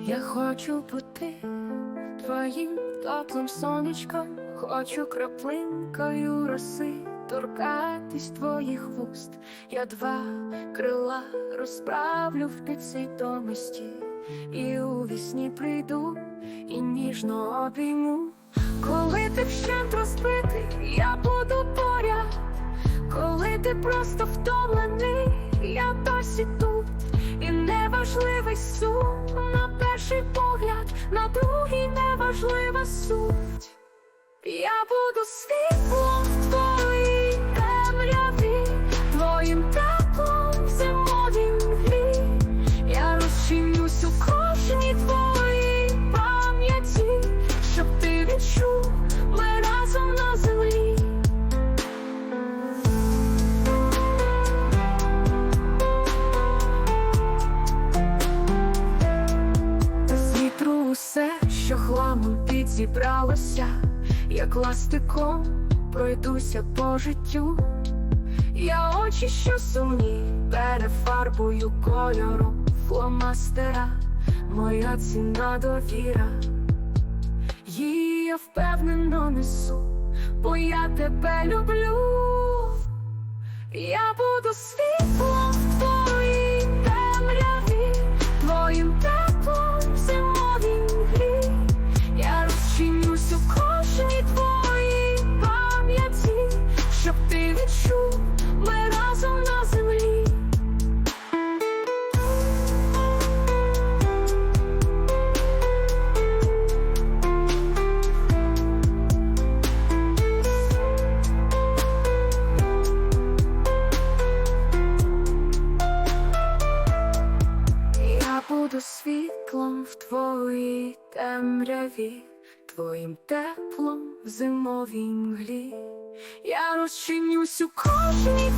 Я хочу бути твоїм теплим сонечком, хочу краплинкою роси, торкатись твоїх вуст. Я два крила розправлю в підсвідомості, і у вісні прийду і ніжно обійму. Коли ти вщент розбитий, я буду поряд. Коли ти просто втомлений, я досі тут, і неважливий сум суть. Я буду світлом хламом підзібралося, як ластиком пройдуся по життю. Я очі, що сумні, перефарбую кольором фломастера, моя ціна довіра. Її я впевнено несу, бо я тебе люблю. Я буду світлом буду світлом в твоїй темряві, твоїм теплом в зимовій мглі. Я розчинюсь у кожній